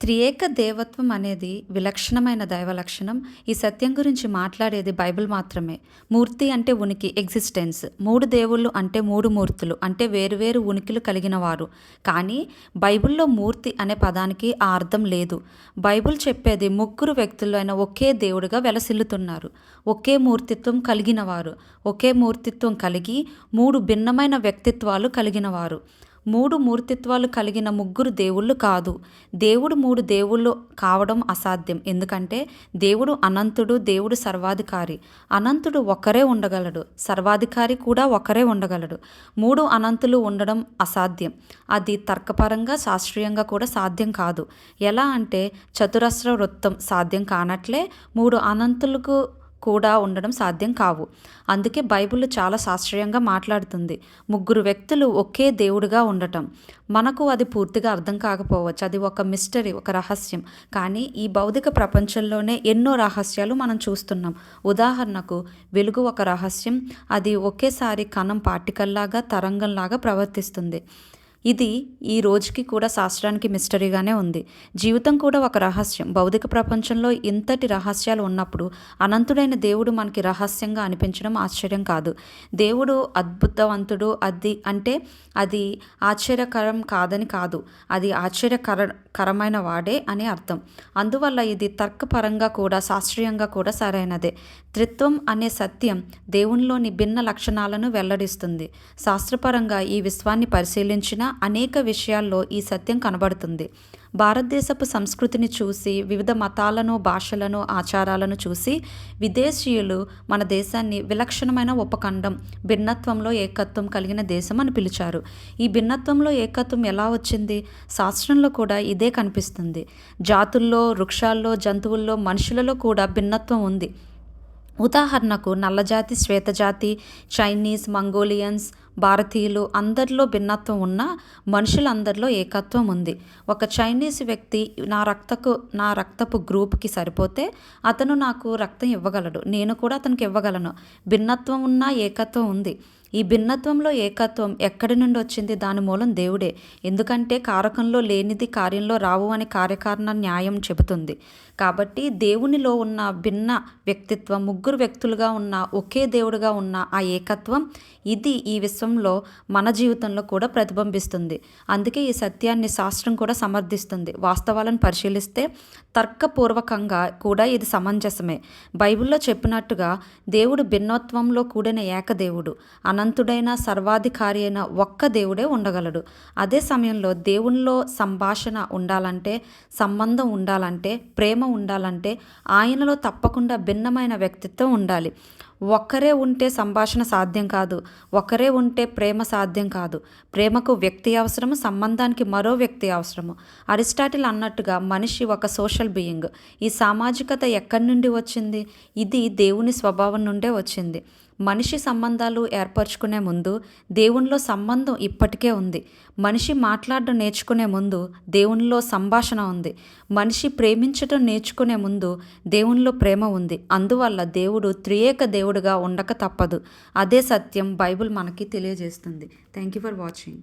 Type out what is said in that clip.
త్రియేక దేవత్వం అనేది విలక్షణమైన దైవ లక్షణం ఈ సత్యం గురించి మాట్లాడేది బైబిల్ మాత్రమే. మూర్తి అంటే ఉనికి ఎగ్జిస్టెన్స్. మూడు దేవుళ్ళు అంటే మూడు మూర్తులు అంటే వేరువేరు ఉనికిలు కలిగిన వారు. కానీ బైబిల్లో మూర్తి అనే పదానికి ఆ అర్థం లేదు. బైబిల్ చెప్పేది ముగ్గురు వ్యక్తులు అయిన ఒకే దేవుడిగా వెలసిల్లుతున్నారు. ఒకే మూర్తిత్వం కలిగిన వారు. ఒకే మూర్తిత్వం కలిగి మూడు భిన్నమైన వ్యక్తిత్వాలు కలిగిన వారు. మూడు మూర్తిత్వాలు కలిగిన ముగ్గురు దేవుళ్ళు కాదు. దేవుడు మూడు దేవుళ్ళు కావడం అసాధ్యం. ఎందుకంటే దేవుడు అనంతుడు దేవుడు సర్వాధికారి. అనంతుడు ఒకరే ఉండగలడు. సర్వాధికారి కూడా ఒకరే ఉండగలడు. మూడు అనంతులు ఉండడం అసాధ్యం. అది తర్కపరంగా శాస్త్రీయంగా కూడా సాధ్యం కాదు. ఎలా అంటే చతురస్ర వృత్తం సాధ్యం కానట్లే మూడు అనంతులకు కూడా ఉండడం సాధ్యం కావు. అందుకే బైబిల్ చాలా శాస్త్రీయంగా మాట్లాడుతుంది. ముగ్గురు వ్యక్తులు ఒకే దేవుడుగా ఉండటం. మనకు అది పూర్తిగా అర్థం కాకపోవచ్చు. అది ఒక మిస్టరీ ఒక రహస్యం. కానీ ఈ భౌతిక ప్రపంచంలోనే ఎన్నో రహస్యాలు మనం చూస్తున్నాం. ఉదాహరణకు వెలుగు ఒక రహస్యం. అది ఒకేసారి కణం పార్టికల్లాగా తరంగంలాగా ప్రవర్తిస్తుంది. ఇది ఈ రోజుకి కూడా శాస్త్రానికి మిస్టరీగానే ఉంది. జీవితం కూడా ఒక రహస్యం. భౌతిక ప్రపంచంలో ఇంతటి రహస్యాలు ఉన్నప్పుడు అనంతుడైన దేవుడు మనకి రహస్యంగా అనిపించడం ఆశ్చర్యం కాదు. దేవుడు అద్భుతవంతుడు అది అంటే అది ఆశ్చర్యకరం కాదని కాదు. అది ఆశ్చర్యకర కరమైన వాడే అని అర్థం. అందువల్ల ఇది తర్కపరంగా కూడా శాస్త్రీయంగా కూడా సరైనదే. త్రిత్వం అనే సత్యం దేవునిలోని భిన్న లక్షణాలను వెల్లడిస్తుంది. శాస్త్రపరంగా ఈ విశ్వాన్ని పరిశీలించిన అనేక విషయాల్లో ఈ సత్యం కనబడుతుంది. భారతదేశపు సంస్కృతిని చూసి వివిధ మతాలను భాషలను ఆచారాలను చూసి విదేశీయులు మన దేశాన్ని విలక్షణమైన ఉపఖండం భిన్నత్వంలో ఏకత్వం కలిగిన దేశం అని పిలిచారు. ఈ భిన్నత్వంలో ఏకత్వం ఎలా వచ్చింది? శాస్త్రంలో కూడా ఇదే కనిపిస్తుంది. జాతుల్లో వృక్షాల్లో జంతువుల్లో మనుషులలో కూడా భిన్నత్వం ఉంది. ఉదాహరణకు నల్లజాతి శ్వేతజాతి చైనీస్ మంగోలియన్స్ భారతీయులు అందరిలో భిన్నత్వం ఉన్న మనుషులందరిలో ఏకత్వం ఉంది. ఒక చైనీస్ వ్యక్తి నా రక్తకు నా రక్తపు గ్రూప్కి సరిపోతే అతను నాకు రక్తం ఇవ్వగలడు. నేను కూడా అతనికి ఇవ్వగలను. భిన్నత్వం ఉన్న ఏకత్వం ఉంది. ఈ భిన్నత్వంలో ఏకత్వం ఎక్కడి నుండి వచ్చింది? దాని మూలం దేవుడే. ఎందుకంటే కారకంలో లేనిది కార్యంలో రావు అనే కార్యకారణ న్యాయం చెబుతుంది. కాబట్టి దేవునిలో ఉన్న భిన్న వ్యక్తిత్వం ముగ్గురు వ్యక్తులుగా ఉన్న ఒకే దేవుడుగా ఉన్న ఆ ఏకత్వం ఇది ఈ విశ్వంలో మన జీవితంలో కూడా ప్రతిబింబిస్తుంది. అందుకే ఈ సత్యాన్ని శాస్త్రం కూడా సమర్థిస్తుంది. వాస్తవాలను పరిశీలిస్తే తర్కపూర్వకంగా కూడా ఇది సమంజసమే. బైబిల్లో చెప్పినట్టుగా దేవుడు భిన్నత్వంలో కూడిన ఏకదేవుడు. అనంతుడైన సర్వాధికారి అయిన ఒక్క దేవుడే ఉండగలడు. అదే సమయంలో దేవునిలో సంభాషణ ఉండాలంటే సంబంధం ఉండాలంటే ప్రేమ ఉండాలంటే ఆయనలో తప్పకుండా భిన్నమైన వ్యక్తిత్వం ఉండాలి. ఒక్కరే ఉంటే సంభాషణ సాధ్యం కాదు. ఒకరే ఉంటే ప్రేమ సాధ్యం కాదు. ప్రేమకు వ్యక్తి అవసరము సంబంధానికి మరో వ్యక్తి అవసరము. అరిస్టాటిల్ అన్నట్టుగా మనిషి ఒక సోషల్ బీయింగ్. ఈ సామాజికత ఎక్కడి నుండి వచ్చింది? ఇది దేవుని స్వభావం నుండే వచ్చింది. మనిషి సంబంధాలు ఏర్పరచుకునే ముందు దేవునిలో సంబంధం ఇప్పటికే ఉంది. మనిషి మాట్లాడడం నేర్చుకునే ముందు దేవునిలో సంభాషణ ఉంది. మనిషి ప్రేమించడం నేర్చుకునే ముందు దేవునిలో ప్రేమ ఉంది. అందువల్ల దేవుడు త్రియేక దేవుడుగా ఉండక తప్పదు. అదే సత్యం బైబిల్ మనకి తెలియజేస్తుంది. Thank you for watching